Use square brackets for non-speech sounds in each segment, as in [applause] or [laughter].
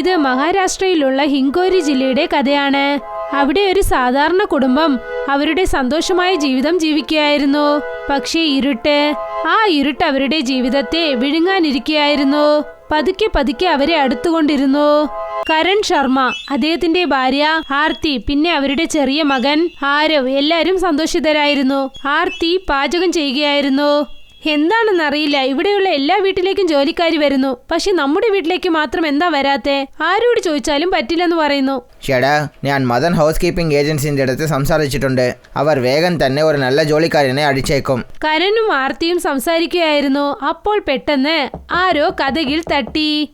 ഇത് മഹാരാഷ്ട്രയിലുള്ള ഹിങ്കോരി ജില്ലയുടെ കഥയാണ്. അവിടെ ഒരു സാധാരണ കുടുംബം അവരുടെ സന്തോഷമായ ജീവിതം ജീവിക്കുകയായിരുന്നു. പക്ഷേ ഇരുട്ട്. ആ ഇരുട്ട് അവരുടെ ജീവിതത്തെ വിഴുങ്ങാനിരിക്കുകയായിരുന്നു. പതുക്കെ പതുക്കെ അവരെ അടുത്തുകൊണ്ടിരുന്നു. കരൺ ശർമ്മ അദ്ദേഹത്തിന്റെ ഭാര്യ ആർത്തി പിന്നെ അവരുടെ ചെറിയ മകൻ ആരവ് എല്ലാവരും സന്തോഷിതരായിരുന്നു. ആർത്തി പാചകം ചെയ്യുകയായിരുന്നു. എന്താണെന്നറിയില്ല ഇവിടെയുള്ള എല്ലാ വീട്ടിലേക്കും ജോലിക്കാരി വരുന്നു. പക്ഷെ നമ്മുടെ വീട്ടിലേക്ക് മാത്രം എന്താ വരാത്തെ? ആരോട് ചോദിച്ചാലും പറ്റില്ലെന്ന് പറയുന്നു. ചേടാ ഞാൻ മദൻ ഹൗസ് കീപ്പിംഗ് ഏജൻസിന്റെ അടുത്ത് സംസാരിച്ചിട്ടുണ്ട്. അവർ വേഗം തന്നെ ഒരു നല്ല ജോലിക്കാരനെ അടിച്ചേക്കും. കരനും ആർത്തിയും സംസാരിക്കുകയായിരുന്നു. അപ്പോൾ പെട്ടെന്ന് ആരോ കഥകിൽ തട്ടി.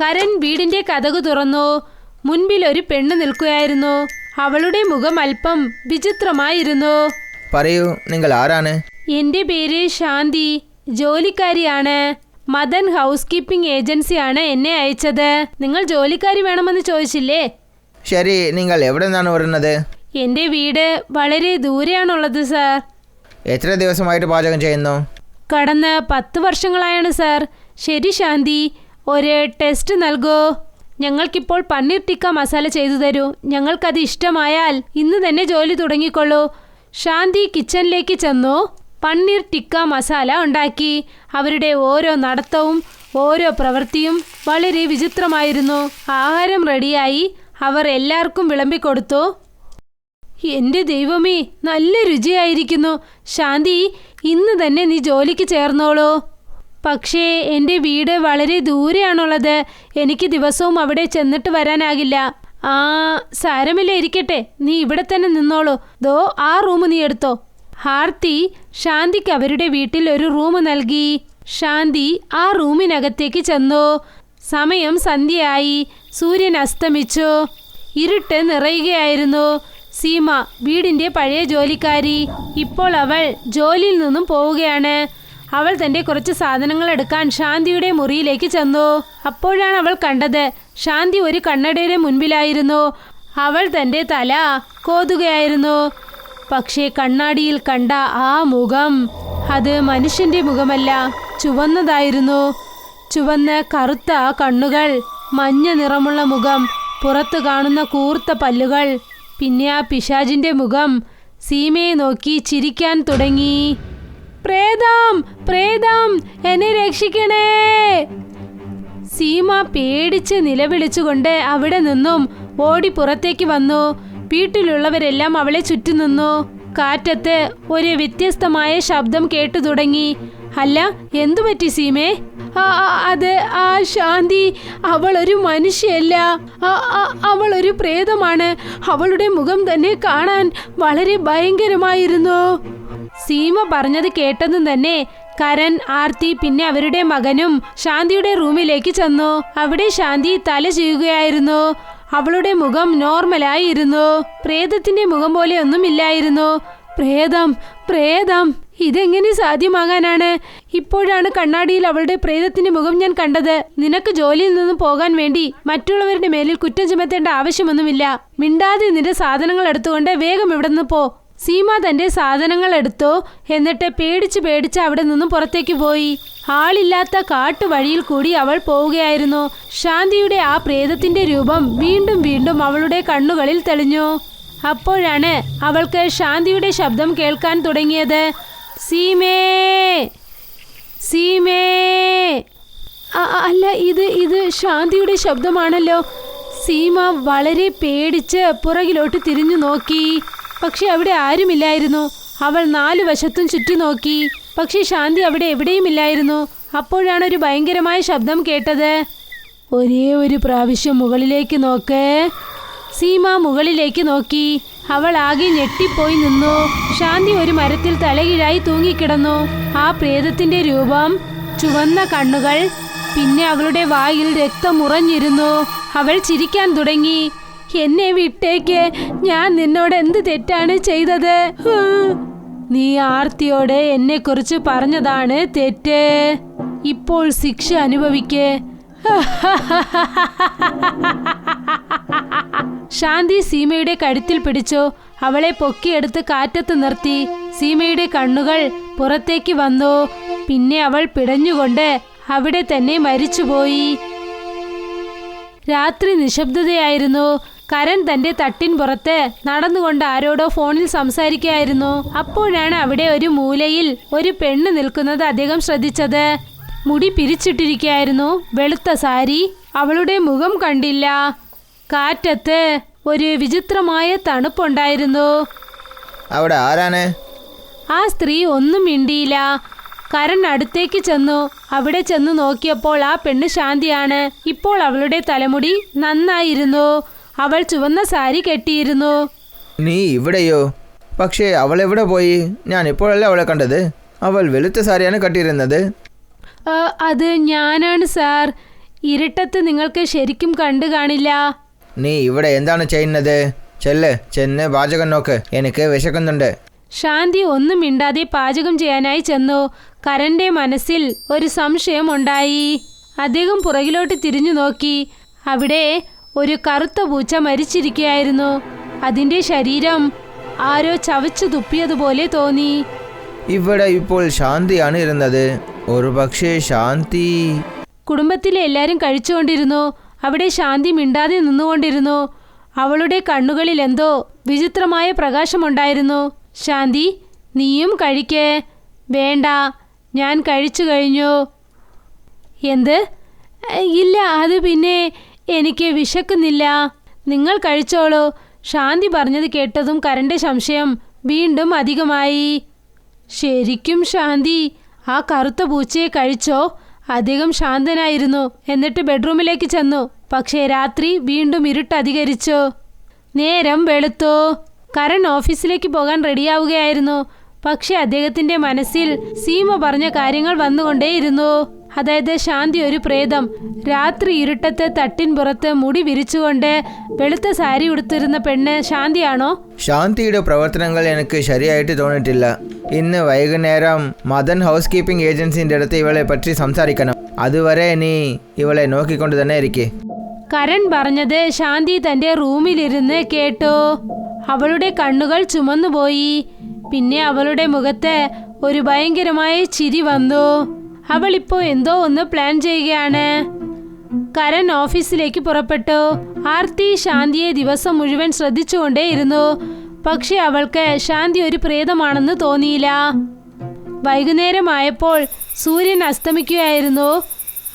കരൻ വീടിന്റെ കഥകു തുറന്നു. മുൻപിൽ ഒരു പെണ്ണ് നിൽക്കുകയായിരുന്നു. അവളുടെ മുഖം അല്പം വിചിത്രമായിരുന്നു. പറയൂ നിങ്ങൾ ആരാണ്? എന്റെ പേര് ശാന്തി. ജോലിക്കാരിയാണ്. മദൻ ഹൗസ് കീപ്പിംഗ് ഏജൻസിയാണ് എന്നെ അയച്ചത്. നിങ്ങൾ ജോലിക്കാരി വേണമെന്ന് ചോദിച്ചില്ലേ? ശരി നിങ്ങൾ എവിടെ നിന്നാണ് വരുന്നത്? എന്റെ വീട് വളരെ ദൂരെയാണുള്ളത് സാർ. എത്ര ദിവസമായിട്ട് പാചകം ചെയ്യുന്നു? കടന്ന് പത്ത് വർഷങ്ങളായാണ് സാർ. ശരി ശാന്തി. ഒരു ടെസ്റ്റ് നൽകൂ. ഞങ്ങൾക്കിപ്പോൾ പന്നീർ ടിക്ക മസാല ചെയ്തു തരൂ. ഞങ്ങൾക്കത് ഇഷ്ടമായാൽ ഇന്ന് തന്നെ ജോലി തുടങ്ങിക്കൊള്ളൂ. ശാന്തി കിച്ചണിലേക്ക് ചെന്നു. പന്നീർ ടിക്ക മസാല ഉണ്ടാക്കി. അവരുടെ ഓരോ നടത്തവും ഓരോ പ്രവൃത്തിയും വളരെ വിചിത്രമായിരുന്നു. ആഹാരം റെഡിയായി. അവർ എല്ലാവർക്കും വിളമ്പിക്കൊടുത്തു എന്റെ ദൈവമേ നല്ല രുചിയായിരിക്കുന്നു. ശാന്തി ഇന്ന് തന്നെ നീ ജോലിക്ക് ചേർന്നോളൂ. പക്ഷേ എന്റെ വീട് വളരെ ദൂരെയാണുള്ളത്. എനിക്ക് ദിവസവും അവിടെ ചെന്നിട്ട് വരാനാകില്ല. ആ സാരമില്ല ഇരിക്കട്ടെ. നീ ഇവിടെ തന്നെ നിന്നോളൂ. ദോ ആ റൂം നീ എടുത്തോ. ഹാർത്തി ശാന്തിക്ക് അവരുടെ വീട്ടിൽ ഒരു റൂം നൽകി. ശാന്തി ആ റൂമിനകത്തേക്ക് ചെന്നു. സമയം സന്ധ്യയായി. സൂര്യൻ അസ്തമിച്ചു. ഇരുട്ട് നിറയുകയായിരുന്നു. സീമ വീടിന്റെ പഴയ ജോലിക്കാരി ഇപ്പോൾ അവൾ ജോലിയിൽ നിന്നും പോവുകയാണ്. അവൾ തന്റെ കുറച്ച് സാധനങ്ങൾ എടുക്കാൻ ശാന്തിയുടെ മുറിയിലേക്ക് ചെന്നു. അപ്പോഴാണ് അവൾ കണ്ടത് ശാന്തി ഒരു കണ്ണടയുടെ മുൻപിലായിരുന്നു. അവൾ തന്റെ തല കോതുകയായിരുന്നു. പക്ഷേ കണ്ണാടിയിൽ കണ്ട ആ മുഖം അത് മനുഷ്യന്റെ മുഖമല്ല ചുവന്നതായിരുന്നു. ചുവന്ന കറുത്ത കണ്ണുകൾ മഞ്ഞ നിറമുള്ള മുഖം പുറത്തു കാണുന്ന കൂർത്ത പല്ലുകൾ പിന്നെ ആ പിശാജിന്റെ മുഖം സീമയെ നോക്കി ചിരിക്കാൻ തുടങ്ങി. പ്രേതം പ്രേതം എന്നെ രക്ഷിക്കണേ! സീമ പേടിച്ച് നിലവിളിച്ചുകൊണ്ട് അവിടെ നിന്നും ഓടി പുറത്തേക്ക് വന്നു. വീട്ടിലുള്ളവരെല്ലാം അവളെ ചുറ്റി നിന്നു. കാറ്റത്ത് ഒരു വ്യത്യസ്തമായ ശബ്ദം കേട്ടു തുടങ്ങി. അല്ല എന്തു പറ്റി സീമേ? അത് ആ ശാന്തി അവൾ ഒരു മനുഷ്യയല്ല. അവൾ ഒരു പ്രേതമാണ്. അവളുടെ മുഖം തന്നെ കാണാൻ വളരെ ഭയങ്കരമായിരുന്നു. സീമ പറഞ്ഞത് കേട്ടതും തന്നെ കരൻ ആർത്തി പിന്നെ അവരുടെ മകനും ശാന്തിയുടെ റൂമിലേക്ക് ചെന്നു. അവിടെ ശാന്തി തല ചെയ്യുകയായിരുന്നു അവളുടെ മുഖം നോർമലായിരുന്നു. പ്രേതത്തിന്റെ മുഖം പോലെ ഒന്നും ഒന്നുമില്ലായിരുന്നു പ്രേതം പ്രേതം ഇതെങ്ങനെ സാധ്യമാകാനാണ്? ഇപ്പോഴാണ് കണ്ണാടിയിൽ അവളുടെ പ്രേതത്തിന്റെ മുഖം ഞാൻ കണ്ടത്. നിനക്ക് ജോലിയിൽ നിന്ന് പോകാൻ വേണ്ടി മറ്റുള്ളവരുടെ മേലിൽ കുറ്റം ചുമത്തേണ്ട ആവശ്യമൊന്നുമില്ല. മിണ്ടാതെ നിന്റെ സാധനങ്ങൾ എടുത്തുകൊണ്ട് വേഗം ഇവിടെ നിന്ന് പോ. സീമ തന്റെ സാധനങ്ങൾ എടുത്തോ എന്നിട്ട് പേടിച്ച് പേടിച്ച് അവിടെ നിന്നും പുറത്തേക്ക് പോയി. ആളില്ലാത്ത കാട്ടുവഴിയിൽ കൂടി അവൾ പോവുകയായിരുന്നു. ശാന്തിയുടെ ആ പ്രേതത്തിന്റെ രൂപം വീണ്ടും വീണ്ടും അവളുടെ കണ്ണുകളിൽ തെളിഞ്ഞു. അപ്പോഴാണ് അവൾക്ക് ശാന്തിയുടെ ശബ്ദം കേൾക്കാൻ തുടങ്ങിയത്. സീമേ! സീമേ! അല്ല ഇത് ഇത് ശാന്തിയുടെ ശബ്ദമാണല്ലോ. സീമ വളരെ പേടിച്ച് പുറകിലോട്ട് തിരിഞ്ഞു നോക്കി. പക്ഷെ അവിടെ ആരുമില്ലായിരുന്നു. അവൾ നാലു വശത്തും ചുറ്റി നോക്കി. പക്ഷെ ശാന്തി അവിടെ എവിടെയുമില്ലായിരുന്നു. അപ്പോഴാണ് ഒരു ഭയങ്കരമായ ശബ്ദം കേട്ടത്. ഒരേ ഒരു പ്രാവശ്യം മുകളിലേക്ക് നോക്ക്. സീമ മുകളിലേക്ക് നോക്കി. അവൾ ആകെ ഞെട്ടിപ്പോയി നിന്നു. ശാന്തി ഒരു മരത്തിൽ തലകീഴായി തൂങ്ങിക്കിടന്നു. ആ പ്രേതത്തിന്റെ രൂപം ചുവന്ന കണ്ണുകൾ പിന്നെ അവളുടെ വായിൽ രക്തം ഉറഞ്ഞിരുന്നു. അവൾ ചിരിക്കാൻ തുടങ്ങി. എന്നെ വിട്ടേക്ക്. ഞാൻ നിന്നോട് എന്ത് തെറ്റാണ് ചെയ്തത്. നീ ആർത്തിയോട് എന്നെക്കുറിച്ച് പറഞ്ഞതാണ് തെറ്റ്. ഇപ്പോൾ ശിക്ഷ അനുഭവിക്കേ. [laughs] ശാന്തി സീമയുടെ കഴുത്തിൽ പിടിച്ചു. അവളെ പൊക്കിയെടുത്ത് കാറ്റത്ത് നിർത്തി. സീമയുടെ കണ്ണുകൾ പുറത്തേക്ക് വന്നു. പിന്നെ അവൾ പിടഞ്ഞുകൊണ്ട് അവിടെ തന്നെ മരിച്ചുപോയി. രാത്രി നിശബ്ദതയായിരുന്നു. കരൺ തന്റെ തട്ടിൻ പുറത്ത് നടന്നുകൊണ്ട് ആരോടോ ഫോണിൽ സംസാരിക്കുകയായിരുന്നു. അപ്പോഴാണ് അവിടെ ഒരു മൂലയിൽ ഒരു പെണ്ണ് നിൽക്കുന്നത് അദ്ദേഹം ശ്രദ്ധിച്ചത്. മുടി പിരിച്ചിട്ടിരിക്കുകയായിരുന്നു. വെളുത്ത സാരി അവളുടെ മുഖം കണ്ടില്ല. കാറ്റത്ത് ഒരു വിചിത്രമായ തണുപ്പുണ്ടായിരുന്നു. അവിടെ ആരാണ്? ആ സ്ത്രീ ഒന്നും മിണ്ടിയില്ല. കരൺ അടുത്തേക്ക് ചെന്നു. അവിടെ ചെന്ന് നോക്കിയപ്പോൾ ആ പെണ്ണ് ശാന്തിയാണ്. ഇപ്പോൾ അവളുടെ തലമുടി നന്നായിരുന്നു. അവൾ ചുവന്ന സാരി കെട്ടിയിരുന്നു. നീ ഇവിടെയോ? പക്ഷേ അവൾ എവിടെ പോയി? ഞാൻ ഇപ്പോഴല്ല അവളെ കണ്ടത്. അവൾ വെളുത്ത സാരിയാണ് കട്ടിയിരുന്നത്. "ആ, അത് ഞാനാണ് സാർ. ഇരുട്ടത്ത് നിങ്ങൾക്ക് ശരിക്കും കണ്ടു കാണില്ല. നീ ഇവിടെ എന്താണ് ചെയ്യുന്നത്? ചെല്ല് ചെന്ന് പാചകം നോക്ക്. എനിക്ക് വിശക്കുന്നുണ്ട്. ശാന്തി ഒന്നും മിണ്ടാതെ പാചകം ചെയ്യാനായി ചെന്നു. കരന്റെ മനസ്സിൽ ഒരു സംശയം ഉണ്ടായി. അദ്ദേഹം പുറകിലോട്ട് തിരിഞ്ഞു നോക്കി. അവിടെ ഒരു കറുത്ത പൂച്ച മരിച്ചിരിക്കുകയായിരുന്നു അതിന്റെ ശരീരം ആരോ ചവച്ചു തുപ്പിയതുപോലെ തോന്നി. ഇവിടെ ഇപ്പോൾ ശാന്തിയാണ് ഇരുന്നത്. ഒരു പക്ഷേ ശാന്തി. കുടുംബത്തിലെ എല്ലാവരും കഴിച്ചുകൊണ്ടിരുന്നു. അവിടെ ശാന്തി മിണ്ടാതെ നിന്നുകൊണ്ടിരുന്നു. അവളുടെ കണ്ണുകളിൽ എന്തോ വിചിത്രമായ പ്രകാശമുണ്ടായിരുന്നു. ശാന്തി നീയും കഴിക്കേ. വേണ്ട ഞാൻ കഴിച്ചു കഴിഞ്ഞു. എന്ത്? ഇല്ല അത് പിന്നെ എനിക്ക് വിശക്കുന്നില്ല. നിങ്ങൾ കഴിച്ചോളൂ. ശാന്തി പറഞ്ഞത് കേട്ടതും കരന്റെ സംശയം വീണ്ടും അധികമായി. ശരിക്കും ശാന്തി ആ കറുത്ത പൂച്ചയെ കഴിച്ചോ? അധികം ശാന്തനായിരുന്നു. എന്നിട്ട് ബെഡ്റൂമിലേക്ക് ചെന്നു. പക്ഷേ രാത്രി വീണ്ടും ഇരുട്ടധികരിച്ചു നേരം വെളുത്തു. കരൺ ഓഫീസിലേക്ക് പോകാൻ റെഡിയാവുകയായിരുന്നു. പക്ഷെ അദ്ദേഹത്തിന്റെ മനസ്സിൽ സീമ പറഞ്ഞ കാര്യങ്ങൾ വന്നുകൊണ്ടേയിരുന്നു. അതായത് ശാന്തി ഒരു പ്രേതം. രാത്രി ഇരുട്ടത്ത് തട്ടിൻ പുറത്ത് മുടി വിരിച്ചുകൊണ്ട് വെളുത്ത സാരി ഉടുത്തിരുന്ന പെണ്ണ് ശാന്തിയാണോ? ശാന്തിയുടെ പ്രവർത്തനങ്ങൾ എനിക്ക് ശരിയായിട്ട് തോന്നിയിട്ടില്ല. ഇന്ന് വൈകുന്നേരം മദൻ ഹൗസ് കീപ്പിംഗ് ഏജൻസിന്റെ അടുത്ത് ഇവളെ പറ്റി സംസാരിക്കണം. അതുവരെ നീ ഇവളെ നോക്കിക്കൊണ്ട് തന്നെ ഇരിക്കേ. കരൺ പറഞ്ഞത് ശാന്തി തന്റെ റൂമിലിരുന്ന് കേട്ടു. അവളുടെ കണ്ണുകൾ ചുമന്നുപോയി. പിന്നെ അവളുടെ മുഖത്ത് ഒരു ഭയങ്കരമായ ചിരി വന്നു. അവൾ ഇപ്പോൾ എന്തോ ഒന്ന് പ്ലാൻ ചെയ്യുകയാണ്. കരൺ ഓഫീസിലേക്ക് പുറപ്പെട്ടു. ആർത്തി ശാന്തിയെ ദിവസം മുഴുവൻ ശ്രദ്ധിച്ചുകൊണ്ടേയിരുന്നു പക്ഷെ അവൾക്ക് ശാന്തി ഒരു പ്രേതമാണെന്ന് തോന്നിയില്ല. വൈകുന്നേരമായപ്പോൾ സൂര്യൻ അസ്തമിക്കുകയായിരുന്നു.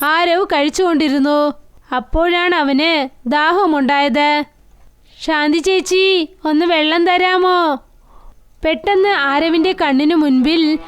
ആരവ് കഴിച്ചുകൊണ്ടിരുന്നു. അപ്പോഴാണ് അവന് ദാഹമുണ്ടായത്. ശാന്തി ചേച്ചി ഒന്ന് വെള്ളം തരാമോ? പെട്ടെന്ന് ആരവിന്റെ കണ്ണിനു മുൻപിൽ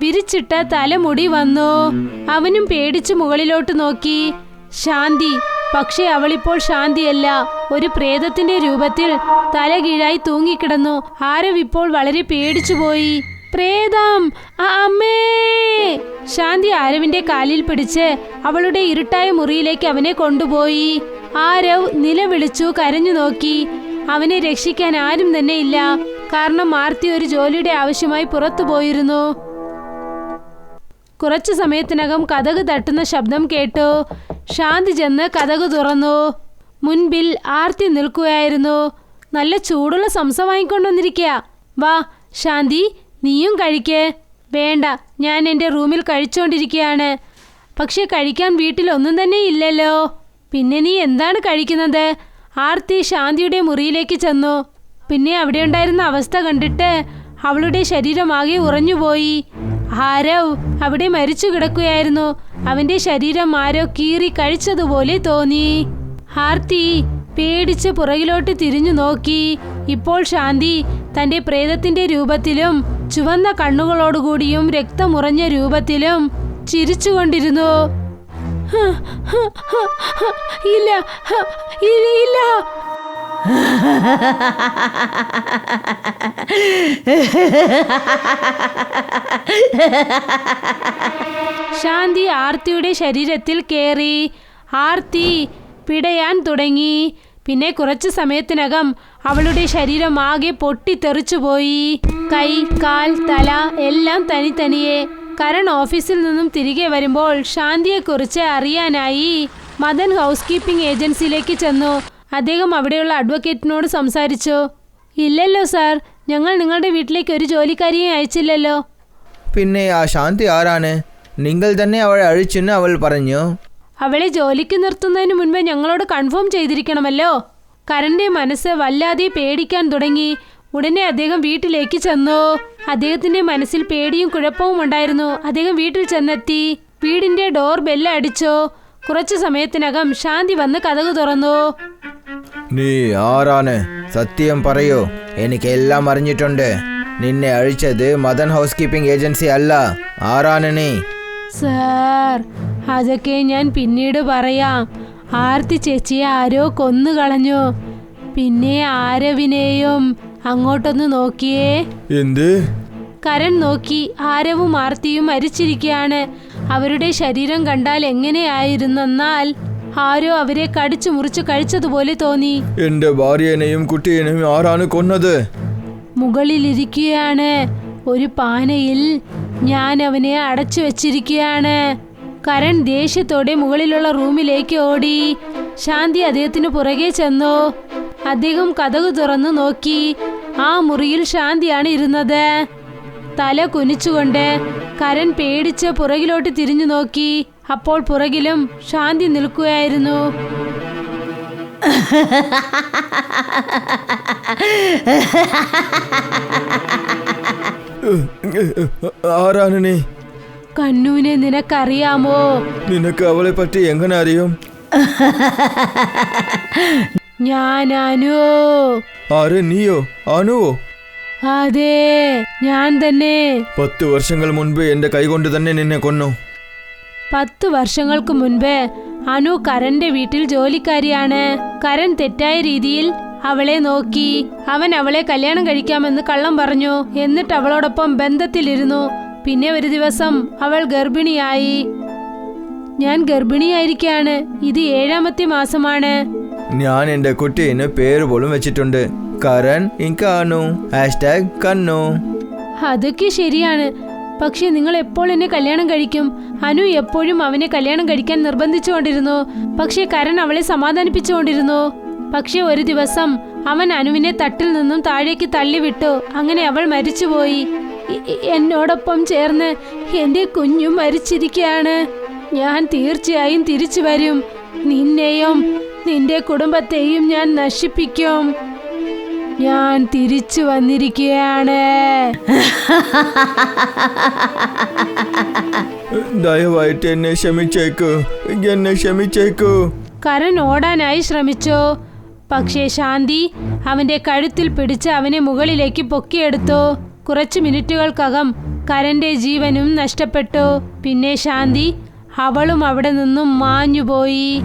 വിരിച്ചിട്ട തലമുടി വന്നു. അവനും പേടിച്ചു മുകളിലോട്ട് നോക്കി. ശാന്തി പക്ഷേ അവളിപ്പോൾ ശാന്തിയല്ല. ഒരു പ്രേതത്തിന്റെ രൂപത്തിൽ തല കീഴായി തൂങ്ങിക്കിടന്നു. ആരവ് ഇപ്പോൾ വളരെ പേടിച്ചുപോയി പ്രേതം അമ്മേ! ശാന്തി ആരവിന്റെ കാലിൽ പിടിച്ച് അവളുടെ ഇരുട്ടായ മുറിയിലേക്ക് അവനെ കൊണ്ടുപോയി. ആരവ് നിലവിളിച്ചു കരഞ്ഞു നോക്കി. അവനെ രക്ഷിക്കാൻ ആരും തന്നെ ഇല്ല. കാരണം മാർത്തി ഒരു ജോലിയുടെ ആവശ്യമായി പുറത്തു പോയിരുന്നു കുറച്ചു സമയത്തിനകം കഥക് തട്ടുന്ന ശബ്ദം കേട്ടു ശാന്തി ചെന്ന് കഥക് തുറന്നു. മുൻപിൽ ആർത്തി നിൽക്കുകയായിരുന്നു. നല്ല ചൂടുള്ള സംസം വാങ്ങിക്കൊണ്ടുവന്നിരിക്കുക വാ ശാന്തി നീയും കഴിക്ക്. വേണ്ട ഞാൻ എന്റെ റൂമിൽ കഴിച്ചുകൊണ്ടിരിക്കുകയാണ് പക്ഷേ കഴിക്കാൻ വീട്ടിലൊന്നും തന്നെ ഇല്ലല്ലോ. പിന്നെ നീ എന്താണ് കഴിക്കുന്നത്? ആർത്തി ശാന്തിയുടെ മുറിയിലേക്ക് ചെന്നു. പിന്നെ അവിടെ ഉണ്ടായിരുന്ന അവസ്ഥ കണ്ടിട്ട് അവളുടെ ശരീരമാകെ ഉറഞ്ഞുപോയി. ആരവ് അവിടെ മരിച്ചു കിടക്കുകയായിരുന്നു. അവന്റെ ശരീരം ആരോ കീറി കഴിച്ചതുപോലെ തോന്നി. ആർത്തി പേടിച്ച് പുറകിലോട്ട് തിരിഞ്ഞു നോക്കി. ഇപ്പോൾ ശാന്തി തന്റെ പ്രേതത്തിന്റെ രൂപത്തിലും ചുവന്ന കണ്ണുകളോടുകൂടിയും രക്തമുറഞ്ഞ രൂപത്തിലും ചിരിച്ചുകൊണ്ടിരുന്നു. ഇല്ല ഇല്ല. ശാന്തി ആർത്തിയുടെ ശരീരത്തിൽ കയറി ആർത്തി പിടയാൻ തുടങ്ങി. പിന്നെ കുറച്ച് സമയത്തിനകം അവളുടെ ശരീരം ആകെ പൊട്ടിത്തെറിച്ചുപോയി കൈ കാൽ തല എല്ലാം തനിത്തനിയെ. കരൺ ഓഫീസിൽ നിന്നും തിരികെ വരുമ്പോൾ ശാന്തിയെക്കുറിച്ച് അറിയാനായി മദൻ ഹൗസ് കീപ്പിംഗ് ഏജൻസിയിലേക്ക് ചെന്നു. അദ്ദേഹം അവിടെയുള്ള അഡ്വക്കേറ്റിനോട് സംസാരിച്ചോ? ഇല്ലല്ലോ സാർ. ഞങ്ങൾ നിങ്ങളുടെ വീട്ടിലേക്ക് ഒരു ജോലിക്കാരിയെ അയച്ചില്ലല്ലോ. പിന്നെ ആ ശാന്തി ആരാണ്? നിങ്ങൾ തന്നെ അവളെ അഴിച്ചെന്ന് അവൾ പറഞ്ഞു? അവളെ ജോലിക്ക് നിർത്തുന്നതിന് മുൻപേ ഞങ്ങളോട് കൺഫേം ചെയ്തിരിക്കണമല്ലോ. കരന്റെ മനസ്സ് വല്ലാതെ പേടിക്കാൻ തുടങ്ങി. ഉടനെ അദ്ദേഹം വീട്ടിലേക്ക് ചെന്നു. അദ്ദേഹത്തിന്റെ മനസ്സിൽ പേടിയും കുഴപ്പവും ഉണ്ടായിരുന്നു. അദ്ദേഹം വീട്ടിൽ ചെന്നെത്തി. വീടിന്റെ ഡോർ ബെല്ല് അടിച്ചു കുറച്ചു സമയത്തിനകം ശാന്തി വന്ന് കഥകു തുറന്നു. നീ ആരാണ്? സത്യം പറയൂ. എനിക്കെല്ലാം അറിഞ്ഞിട്ടുണ്ട്. നിന്നെ അഴിച്ചത് മദൻ ഹൗസ് കീപ്പിംഗ് ഏജൻസി അല്ല. ആരാണ് നീ? സാർ അതൊക്കെ ഞാൻ പിന്നീട് പറയാം. ആർത്തി ചേച്ചിയെ ആരോ കൊന്നു കളഞ്ഞു. പിന്നെ ആരവിനെയും അങ്ങോട്ടൊന്ന് നോക്കിയേ. എന്ത്? കരൺ നോക്കി ആരവും ആർത്തിയും മരിച്ചിരിക്കുകയാണ് അവരുടെ ശരീരം കണ്ടാൽ എങ്ങനെയായിരുന്നെന്നാൽ ആരോ അവരെ കടിച്ചു മുറിച്ചു കഴിച്ചതുപോലെ തോന്നി. എന്റെ ഭാര്യനെയും കുട്ടീനെയും ആരാണ് കൊന്നത്? മുകളിലിരിക്കുകയാണ് ഒരു പാനയിൽ ഞാൻ അവനെ അടച്ചു വെച്ചിരിക്കുകയാണ് കരൺ ദേഷ്യത്തോടെ മുകളിലുള്ള റൂമിലേക്ക് ഓടി. ശാന്തി അദ്ദേഹത്തിന് പുറകെ ചെന്നു. അദ്ദേഹം കഥകു തുറന്നു നോക്കി. ആ മുറിയിൽ ശാന്തിയാണ് ഇരുന്നത്. തല കുനിച്ചുകൊണ്ട് കരൻ പേടിച്ച് പുറകിലോട്ട് തിരിഞ്ഞു നോക്കി. അപ്പോൾ പുറകിലും ശാന്തി നിൽക്കുകയായിരുന്നു. ആരാണ് നീ കണ്ണുവിനെ നിനക്കറിയാമോ? നിനക്ക് അവളെ പറ്റി എങ്ങനെ അറിയും? ഞാനാനോ. ആര് നീയോ? അനുവോ? അതെ ഞാൻ തന്നെ. പത്ത് വർഷങ്ങൾ മുൻപ് എന്റെ കൈകൊണ്ട് തന്നെ നിന്നെ കൊന്നു. പത്ത് വർഷങ്ങൾക്ക് മുൻപ് അനു കരന്റെ വീട്ടിൽ ജോലിക്കാരിയാണ്. കരൻ തെറ്റായ രീതിയിൽ അവളെ നോക്കി. അവൻ അവളെ കല്യാണം കഴിക്കാമെന്ന് കള്ളം പറഞ്ഞു. എന്നിട്ട് അവളോടൊപ്പം ബന്ധത്തിലിരുന്നു. പിന്നെ ഒരു ദിവസം അവൾ ഗർഭിണിയായി. ഞാൻ ഗർഭിണിയായിരിക്കാണ് ഇത് ഏഴാമത്തെ മാസമാണ്. ഞാൻ എന്റെ കുട്ടീന് പേര് പോലും വെച്ചിട്ടുണ്ട്. കരൺ ഇൻകാനു ഹാഷ്ടാഗ് കണ്ണു. അതൊക്കെ ശരിയാണ്. പക്ഷെ നിങ്ങൾ എപ്പോൾ എന്നെ കല്യാണം കഴിക്കും? അനു എപ്പോഴും അവനെ കല്യാണം കഴിക്കാൻ നിർബന്ധിച്ചുകൊണ്ടിരുന്നു പക്ഷെ കരൺ അവളെ സമാധാനിപ്പിച്ചുകൊണ്ടിരുന്നു പക്ഷെ ഒരു ദിവസം അവൻ അനുവിനെ തട്ടിൽ നിന്നും താഴേക്ക് തള്ളിവിട്ടു. അങ്ങനെ അവൾ മരിച്ചുപോയി. എന്നോടൊപ്പം ചേർന്ന് എന്റെ കുഞ്ഞും മരിച്ചിരിക്കുകയാണ് ഞാൻ തീർച്ചയായും തിരിച്ചു വരും. നിന്നെയും നിന്റെ കുടുംബത്തെയും ഞാൻ നശിപ്പിക്കും. ഞാൻ തിരിച്ചു വന്നിരിക്കുകയാണ്. ദയവായിട്ട് എന്നെ ക്ഷമിച്ചേക്കൂ. എന്നെ ക്ഷമിച്ചേക്കൂ. കരൻ ഓടാനായി ശ്രമിച്ചു. പക്ഷേ ശാന്തി അവന്റെ കഴുത്തിൽ പിടിച്ച് അവനെ മുകളിലേക്ക് പൊക്കിയെടുത്തു. കുറച്ച് മിനിറ്റുകൾക്കകം കരന്റെ ജീവനും നഷ്ടപ്പെട്ടു. പിന്നെ ശാന്തി അവളും അവിടെ നിന്നും മാഞ്ഞുപോയി.